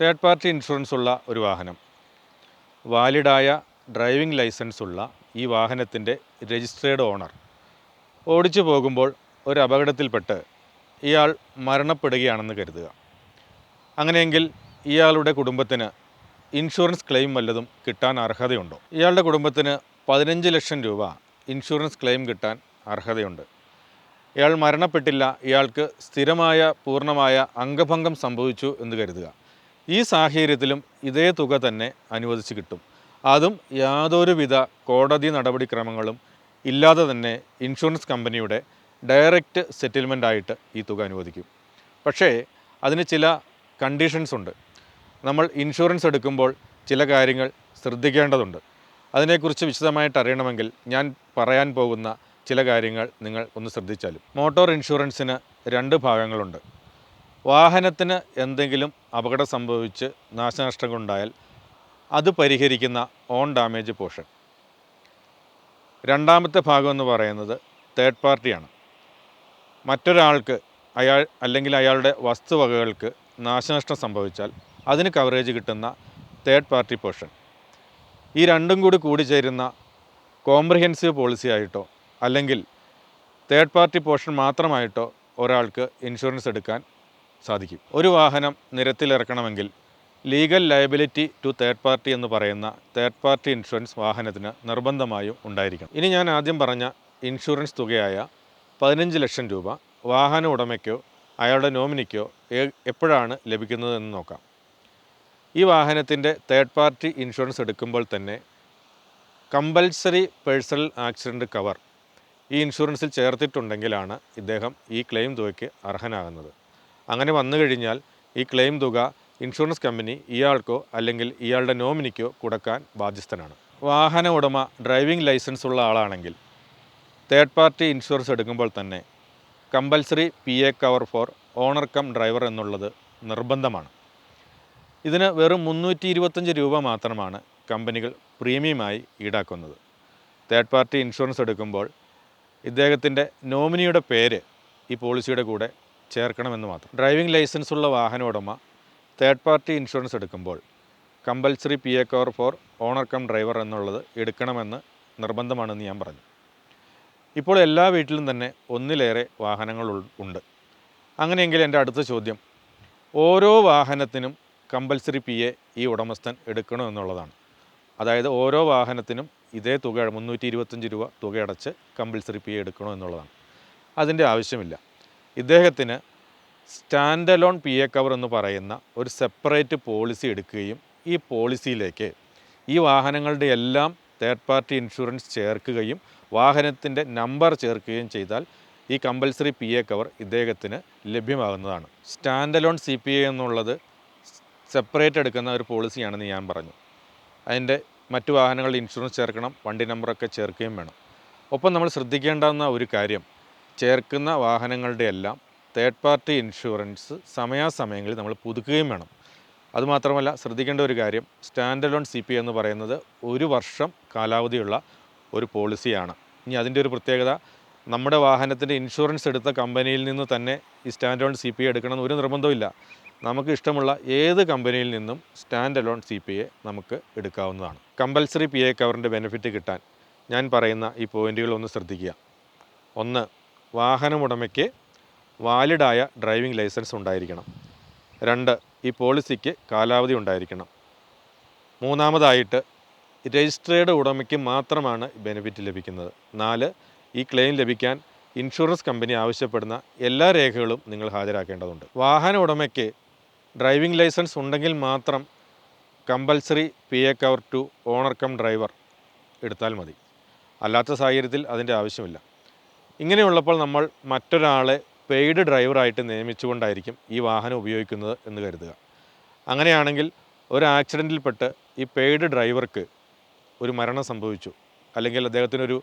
Third party insurance ഉള്ള ഒരു വാഹനം. വാലിഡായ ഡ്രൈവിംഗ് ലൈസൻസ് ഉള്ള ഈ വാഹനത്തിന്റെ രജിസ്ട്രേഡ് ഓണർ ഓടിച്ചു പോകുമ്പോൾ ഒരു അപകടത്തിൽപ്പെട്ട് ഇയാൾ മരണപ്പെടുകയാണെന്ന് കരുതുക. അങ്ങനെയെങ്കിൽ ഇയാളുടെ കുടുംബത്തിന് ഇൻഷുറൻസ് ക്ലെയിം വല്ലതും കിട്ടാൻ അർഹതയുണ്ടോ? ഇയാളുടെ കുടുംബത്തിന് പതിനഞ്ച് ലക്ഷം രൂപ ഇൻഷുറൻസ് ക്ലെയിം കിട്ടാൻ അർഹതയുണ്ട്. ഇയാൾ മരണപ്പെട്ടില്ല ഇയാൾക്ക് സ്ഥിരമായ പൂർണമായ അംഗഭംഗം സംഭവിച്ചു എന്ന് കരുതുക. ഈ സാഹചര്യത്തിലും ഇതേ തുക തന്നെ അനുവദിച്ച് കിട്ടും. അതും യാതൊരുവിധ കോടതി നടപടിക്രമങ്ങളും ഇല്ലാതെ തന്നെ ഇൻഷുറൻസ് കമ്പനിയുടെ ഡയറക്റ്റ് സെറ്റിൽമെന്റ് ആയിട്ട് ഈ തുക അനുവദിക്കും. പക്ഷേ അതിന് ചില കണ്ടീഷൻസ് ഉണ്ട്. നമ്മൾ ഇൻഷുറൻസ് എടുക്കുമ്പോൾ ചില കാര്യങ്ങൾ ശ്രദ്ധിക്കേണ്ടതുണ്ട്. അതിനെക്കുറിച്ച് വിശദമായിട്ട് അറിയണമെങ്കിൽ ഞാൻ പറയാൻ പോകുന്ന ചില കാര്യങ്ങൾ നിങ്ങൾ ഒന്ന് ശ്രദ്ധിച്ചാലും. മോട്ടോർ ഇൻഷുറൻസിന് രണ്ട് ഭാഗങ്ങളുണ്ട്. വാഹനത്തിന് എന്തെങ്കിലും അപകടം സംഭവിച്ച് നാശനഷ്ടങ്ങളുണ്ടായാൽ അത് പരിഹരിക്കുന്ന ഓൺ ഡാമേജ് പോർഷൻ രണ്ടാമത്തെ ഭാഗം എന്ന് പറയുന്നത് തേർഡ് പാർട്ടിയാണ് മറ്റൊരാൾക്ക് അയാൾ അല്ലെങ്കിൽ അയാളുടെ വസ്തുവകകൾക്ക് നാശനഷ്ടം സംഭവിച്ചാൽ അതിന് കവറേജ് കിട്ടുന്ന തേർഡ് പാർട്ടി പോർഷൻ ഈ രണ്ടും കൂടി കൂടിച്ചേരുന്ന കോംപ്രിഹെൻസീവ് പോളിസി ആയിട്ടോ അല്ലെങ്കിൽ തേർഡ് പാർട്ടി പോർഷൻ മാത്രമായിട്ടോ ഒരാൾക്ക് ഇൻഷുറൻസ് എടുക്കാൻ സാധിക്കും. ഒരു വാഹനം നിരത്തിലിറക്കണമെങ്കിൽ legal liability to third party എന്ന് പറയുന്ന തേർഡ് പാർട്ടി ഇൻഷുറൻസ് വാഹനത്തിന് നിർബന്ധമായും ഉണ്ടായിരിക്കണം. ഇനി ഞാൻ ആദ്യം പറഞ്ഞ ഇൻഷുറൻസ് തുകയായ പതിനഞ്ച് ലക്ഷം രൂപ വാഹന ഉടമയ്ക്കോ അയാളുടെ നോമിനിക്കോ എപ്പോഴാണ് ലഭിക്കുന്നതെന്ന് നോക്കാം. ഈ വാഹനത്തിന്റെ തേർഡ് പാർട്ടി ഇൻഷുറൻസ് എടുക്കുമ്പോൾ തന്നെ കമ്പൽസറി പേഴ്സണൽ ആക്സിഡന്റ് കവർ ഈ ഇൻഷുറൻസിൽ ചേർത്തിട്ടുണ്ടെങ്കിലാണ് ഇദ്ദേഹം ഈ ക്ലെയിം തുകയ്ക്ക് അർഹനാകുന്നത്. അങ്ങനെ വന്നു കഴിഞ്ഞാൽ ഈ ക്ലെയിം തുക ഇൻഷുറൻസ് കമ്പനി ഇയാൾക്കോ അല്ലെങ്കിൽ ഇയാളുടെ നോമിനിക്കോ കൊടുക്കാൻ ബാധ്യസ്ഥനാണ്. വാഹന ഉടമ ഡ്രൈവിംഗ് ലൈസൻസ് ഉള്ള ആളാണെങ്കിൽ തേർഡ് പാർട്ടി ഇൻഷുറൻസ് എടുക്കുമ്പോൾ തന്നെ compulsory P A cover for owner cum driver എന്നുള്ളത് നിർബന്ധമാണ്. ഇതിന് വെറും മുന്നൂറ്റി ഇരുപത്തഞ്ച് രൂപ മാത്രമാണ് കമ്പനികൾ പ്രീമിയമായി ഈടാക്കുന്നത്. തേർഡ് പാർട്ടി ഇൻഷുറൻസ് എടുക്കുമ്പോൾ ഇദ്ദേഹത്തിന്റെ നോമിനിയുടെ പേര് ഈ പോളിസിയുടെ കൂടെ ചേർക്കണമെന്ന് മാത്രം. ഡ്രൈവിംഗ് ലൈസൻസ് ഉള്ള വാഹന ഉടമ തേർഡ് പാർട്ടി ഇൻഷുറൻസ് എടുക്കുമ്പോൾ compulsory P A cover for owner cum driver എന്നുള്ളത് എടുക്കണമെന്ന് നിർബന്ധമാണെന്ന് ഞാൻ പറഞ്ഞു. ഇപ്പോൾ എല്ലാ വീട്ടിലും തന്നെ ഒന്നിലേറെ വാഹനങ്ങൾ ഉണ്ട്. അങ്ങനെയെങ്കിൽ എന്റെ അടുത്ത ചോദ്യം ഓരോ വാഹനത്തിനും കമ്പൽസറി പി എ ഈ ഉടമസ്ഥൻ എടുക്കണോ എന്നുള്ളതാണ്. അതായത് ഓരോ വാഹനത്തിനും ഇതേ തുക മുന്നൂറ്റി ഇരുപത്തഞ്ച് രൂപ തുക അടച്ച് കമ്പൽസറി പി എ എടുക്കണോ എന്നുള്ളതാണ്. അതിന്റെ ആവശ്യമില്ല. ഇദ്ദേഹത്തിന് stand alone P A cover എന്ന് പറയുന്ന ഒരു സെപ്പറേറ്റ് പോളിസി എടുക്കുകയും ഈ പോളിസിയിലേക്ക് ഈ വാഹനങ്ങളുടെ എല്ലാം തേർഡ് പാർട്ടി ഇൻഷുറൻസ് ചേർക്കുകയും വാഹനത്തിന്റെ നമ്പർ ചേർക്കുകയും ചെയ്താൽ ഈ കമ്പൽസറി പി എ കവർ ഇദ്ദേഹത്തിന് ലഭ്യമാകുന്നതാണ്. Stand alone C P A എന്നുള്ളത് സെപ്പറേറ്റ് എടുക്കുന്ന ഒരു പോളിസിയാണെന്ന് ഞാൻ പറഞ്ഞു. അതിന്റെ മറ്റു വാഹനങ്ങളുടെ ഇൻഷുറൻസ് ചേർക്കണം വണ്ടി നമ്പറൊക്കെ ചേർക്കുകയും വേണം. ഒപ്പം നമ്മൾ ശ്രദ്ധിക്കേണ്ടുന്ന ഒരു കാര്യം ചേർക്കുന്ന വാഹനങ്ങളുടെ എല്ലാം തേർഡ് പാർട്ടി ഇൻഷുറൻസ് സമയാസമയങ്ങളിൽ നമ്മൾ പുതുക്കുകയും വേണം. അതുമാത്രമല്ല ശ്രദ്ധിക്കേണ്ട ഒരു കാര്യം സ്റ്റാൻഡ് അലോൺ സി പി എന്ന് പറയുന്നത് ഒരു വർഷം കാലാവധിയുള്ള ഒരു പോളിസിയാണ് ഇനി അതിന്റെ ഒരു പ്രത്യേകത നമ്മുടെ വാഹനത്തിന്റെ ഇൻഷുറൻസ് എടുത്ത കമ്പനിയിൽ നിന്ന് തന്നെ ഈ സ്റ്റാൻഡ് അലോൺ സി പി എടുക്കണമെന്ന് ഒരു നിർബന്ധമില്ല നമുക്ക് ഇഷ്ടമുള്ള ഏത് കമ്പനിയിൽ നിന്നും stand alone C P A നമുക്ക് എടുക്കാവുന്നതാണ്. കമ്പൽസറി പി എ കവറിന്റെ ബെനിഫിറ്റ് കിട്ടാൻ ഞാൻ പറയുന്ന ഈ പോയിന്റുകൾ ഒന്ന് ശ്രദ്ധിക്കുക. ഒന്ന് വാഹനമുടമയ്ക്ക് വാലിഡായ ഡ്രൈവിംഗ് ലൈസൻസ് ഉണ്ടായിരിക്കണം. രണ്ട് ഈ പോളിസിക്ക് കാലാവധി ഉണ്ടായിരിക്കണം. മൂന്നാമതായിട്ട് രജിസ്ട്രേഡ് ഉടമയ്ക്ക് മാത്രമാണ് ബെനിഫിറ്റ് ലഭിക്കുന്നത്. നാല് ഈ ക്ലെയിം ലഭിക്കാൻ ഇൻഷുറൻസ് കമ്പനി ആവശ്യപ്പെടുന്ന എല്ലാ രേഖകളും നിങ്ങൾ ഹാജരാക്കേണ്ടതുണ്ട്. വാഹന ഉടമയ്ക്ക് ഡ്രൈവിംഗ് ലൈസൻസ് ഉണ്ടെങ്കിൽ മാത്രം compulsory P A cover to owner cum driver എടുത്താൽ മതി. അല്ലാത്ത സാഹചര്യത്തിൽ അതിന്റെ ആവശ്യമില്ല. ഇങ്ങനെയുള്ളപ്പോൾ നമ്മൾ മറ്റൊരാളെ പെയ്ഡ് ഡ്രൈവറായിട്ട് നിയമിച്ചുകൊണ്ടായിരിക്കും ഈ വാഹനം ഉപയോഗിക്കുന്നത് എന്ന് കരുതുക. അങ്ങനെയാണെങ്കിൽ ഒരു ആക്സിഡന്റിൽപ്പെട്ട് ഈ പെയ്ഡ് ഡ്രൈവർക്ക് ഒരു മരണം സംഭവിച്ചു. അല്ലെങ്കിൽ അദ്ദേഹത്തിനൊരു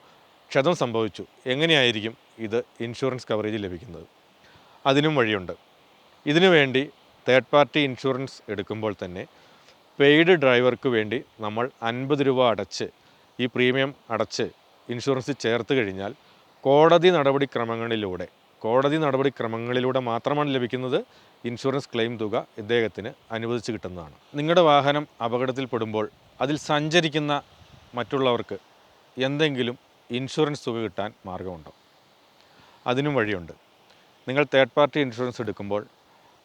ക്ഷതം സംഭവിച്ചു. എങ്ങനെയായിരിക്കും ഇത് ഇൻഷുറൻസ് കവറേജ് ലഭിക്കുന്നത്? അതിനും വഴിയുണ്ട്. ഇതിനു വേണ്ടി തേർഡ് പാർട്ടി ഇൻഷുറൻസ് എടുക്കുമ്പോൾ തന്നെ പെയ്ഡ് ഡ്രൈവർക്ക് വേണ്ടി നമ്മൾ അൻപത് രൂപ അടച്ച് ഈ പ്രീമിയം അടച്ച് ഇൻഷുറൻസ് ചേർത്ത് കഴിഞ്ഞാൽ കോടതി നടപടിക്രമങ്ങളിലൂടെ കോടതി നടപടിക്രമങ്ങളിലൂടെ മാത്രമാണ് ലഭിക്കുന്നത് ഇൻഷുറൻസ് ക്ലെയിം തുക ഇദ്ദേഹത്തിന് അനുവദിച്ച് കിട്ടുന്നതാണ്. നിങ്ങളുടെ വാഹനം അപകടത്തിൽപ്പെടുമ്പോൾ അതിൽ സഞ്ചരിക്കുന്ന മറ്റുള്ളവർക്ക് എന്തെങ്കിലും ഇൻഷുറൻസ് തുക കിട്ടാൻ മാർഗമുണ്ടോ? അതിനും വഴിയുണ്ട്. നിങ്ങൾ തേർഡ് പാർട്ടി ഇൻഷുറൻസ് എടുക്കുമ്പോൾ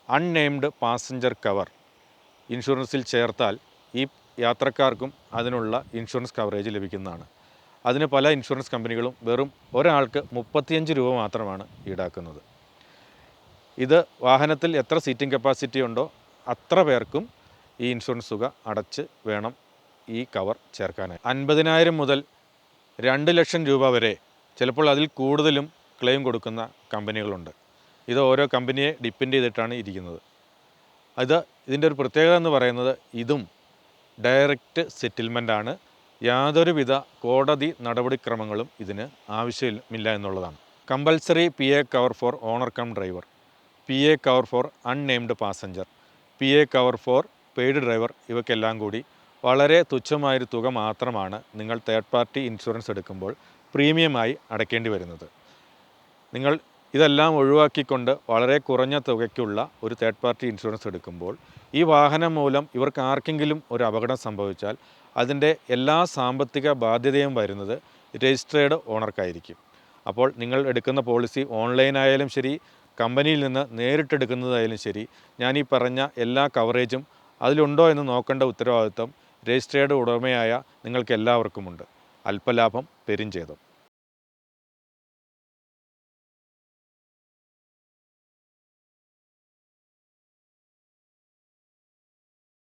അൺനെയിംഡ് പാസഞ്ചർ കവർ ഇൻഷുറൻസിൽ ചേർത്താൽ ഈ യാത്രക്കാർക്കും അതിനുള്ള ഇൻഷുറൻസ് കവറേജ് ലഭിക്കുന്നതാണ്. അതിന് പല ഇൻഷുറൻസ് കമ്പനികളും വെറും ഒരാൾക്ക് മുപ്പത്തിയഞ്ച് രൂപ മാത്രമാണ് ഈടാക്കുന്നത്. ഇത് വാഹനത്തിൽ എത്ര സീറ്റിംഗ് കപ്പാസിറ്റി ഉണ്ടോ അത്ര പേർക്കും ഈ ഇൻഷുറൻസ് തുക അടച്ച് വേണം ഈ കവർ ചേർക്കാനായി. അൻപതിനായിരം മുതൽ രണ്ട് ലക്ഷം രൂപ വരെ ചിലപ്പോൾ അതിൽ കൂടുതലും ക്ലെയിം കൊടുക്കുന്ന കമ്പനികളുണ്ട്. ഇത് ഓരോ കമ്പനിയെ ഡിപ്പെൻഡ് ചെയ്തിട്ടാണ് ഇരിക്കുന്നത്. അത് ഇതിന്റെ ഒരു പ്രത്യേകത എന്ന് പറയുന്നത് ഇതും ഡയറക്റ്റ് സെറ്റിൽമെന്റ് ആണ് യാതൊരുവിധ കോടതി നടപടിക്രമങ്ങളും ഇതിന് ആവശ്യമില്ല എന്നുള്ളതാണ്. Compulsory P A cover for owner cum driver P A cover for unnamed passenger P A cover for paid driver ഇവയ്ക്കെല്ലാം കൂടി വളരെ തുച്ഛമായൊരു തുക മാത്രമാണ് നിങ്ങൾ തേർഡ് പാർട്ടി ഇൻഷുറൻസ് എടുക്കുമ്പോൾ പ്രീമിയമായി അടയ്ക്കേണ്ടി വരുന്നത്. നിങ്ങൾ ഇതെല്ലാം ഒഴിവാക്കിക്കൊണ്ട് വളരെ കുറഞ്ഞ തുകയ്ക്കുള്ള ഒരു തേർഡ് പാർട്ടി ഇൻഷുറൻസ് എടുക്കുമ്പോൾ ഈ വാഹനം മൂലം ഇവർക്ക് ആർക്കെങ്കിലും ഒരു അപകടം സംഭവിച്ചാൽ അതിന്റെ എല്ലാ സാമ്പത്തിക ബാധ്യതയും വരുന്നത് രജിസ്ട്രേഡ് ഓണർക്കായിരിക്കും. അപ്പോൾ നിങ്ങൾ എടുക്കുന്ന പോളിസി ഓൺലൈനായാലും ശരി കമ്പനിയിൽ നിന്ന് നേരിട്ടെടുക്കുന്നതായാലും ശരി ഞാൻ ഈ പറഞ്ഞ എല്ലാ കവറേജും അതിലുണ്ടോ എന്ന് നോക്കേണ്ട ഉത്തരവാദിത്വം രജിസ്ട്രേഡ് ഉടമയായ നിങ്ങൾക്ക് എല്ലാവർക്കുമുണ്ട് അല്പലാഭം പെരും ചെയ്തു